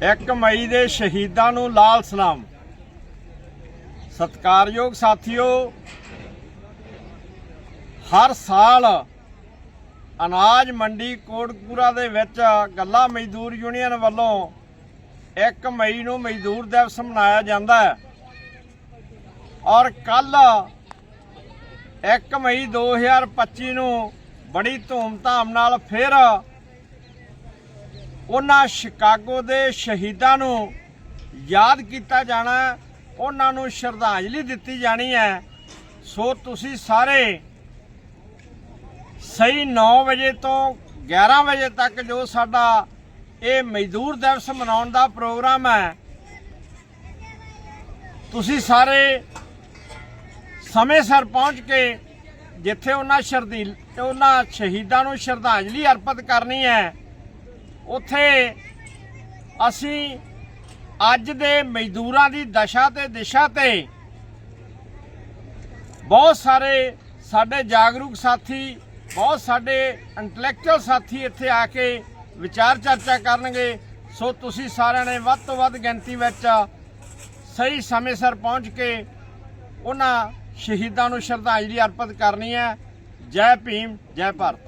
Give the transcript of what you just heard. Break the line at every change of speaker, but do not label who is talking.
1 ਮਈ ਦੇ ਸ਼ਹੀਦਾਂ ਨੂੰ ਲਾਲ ਸਲਾਮ। ਸਤਿਕਾਰਯੋਗ ਸਾਥੀਓ, ਹਰ ਸਾਲ ਅਨਾਜ ਮੰਡੀ ਕੋਟਕਪੂਰਾ ਦੇ ਵਿੱਚ ਗੱਲਾ ਮਜ਼ਦੂਰ ਯੂਨੀਅਨ ਵੱਲੋਂ 1 ਮਈ ਨੂੰ ਮਜ਼ਦੂਰ ਦਿਵਸ ਮਨਾਇਆ ਜਾਂਦਾ ਹੈ। ਔਰ ਕੱਲ 1 ਮਈ 2025 ਨੂੰ ਬੜੀ ਧੂਮਧਾਮ ਨਾਲ ਫਿਰ ਉਹਨਾਂ ਸ਼ਿਕਾਗੋ ਦੇ ਸ਼ਹੀਦਾਂ ਨੂੰ ਯਾਦ ਕੀਤਾ ਜਾਣਾ ਉਹਨਾਂ ਨੂੰ ਸ਼ਰਧਾਂਜਲੀ ਦਿੱਤੀ ਜਾਣੀ ਹੈ। ਸੋ ਤੁਸੀਂ ਸਾਰੇ ਸਹੀ 9 ਵਜੇ ਤੋਂ 11 ਵਜੇ ਤੱਕ ਜੋ ਸਾਡਾ ਇਹ ਮਜ਼ਦੂਰ ਦਿਵਸ ਮਨਾਉਣ ਦਾ ਪ੍ਰੋਗਰਾਮ ਹੈ, ਤੁਸੀਂ ਸਾਰੇ ਸਮੇਂ ਸਿਰ ਪਹੁੰਚ ਕੇ ਜਿੱਥੇ ਉਹਨਾਂ ਸ਼ਰਦੀ ਉਹਨਾਂ ਸ਼ਹੀਦਾਂ ਨੂੰ ਸ਼ਰਧਾਂਜਲੀ ਅਰਪਿਤ ਕਰਨੀ ਹੈ ਉੱਥੇ ਅਸੀਂ ਅੱਜ ਦੇ ਮਜ਼ਦੂਰਾਂ ਦੀ ਦਸ਼ਾ ਤੇ ਦਿਸ਼ਾ ਤੇ ਬਹੁਤ ਸਾਰੇ ਸਾਡੇ ਜਾਗਰੂਕ ਸਾਥੀ, ਬਹੁਤ ਸਾਡੇ ਇੰਟੈਲੈਕਚੁਅਲ ਸਾਥੀ ਇੱਥੇ ਆ ਕੇ ਵਿਚਾਰ ਚਰਚਾ ਕਰਨਗੇ। ਸੋ ਤੁਸੀਂ ਸਾਰਿਆਂ ਨੇ ਵੱਧ ਤੋਂ ਵੱਧ ਗਿਣਤੀ ਵਿੱਚ ਸਹੀ ਸਮੇਂ ਸਿਰ ਪਹੁੰਚ ਕੇ ਉਹਨਾਂ ਸ਼ਹੀਦਾਂ ਨੂੰ ਸ਼ਰਧਾਂਜਲੀ ਅਰਪਿਤ ਕਰਨੀ ਹੈ। ਜੈ ਭੀਮ, ਜੈ ਭਾਰਤ।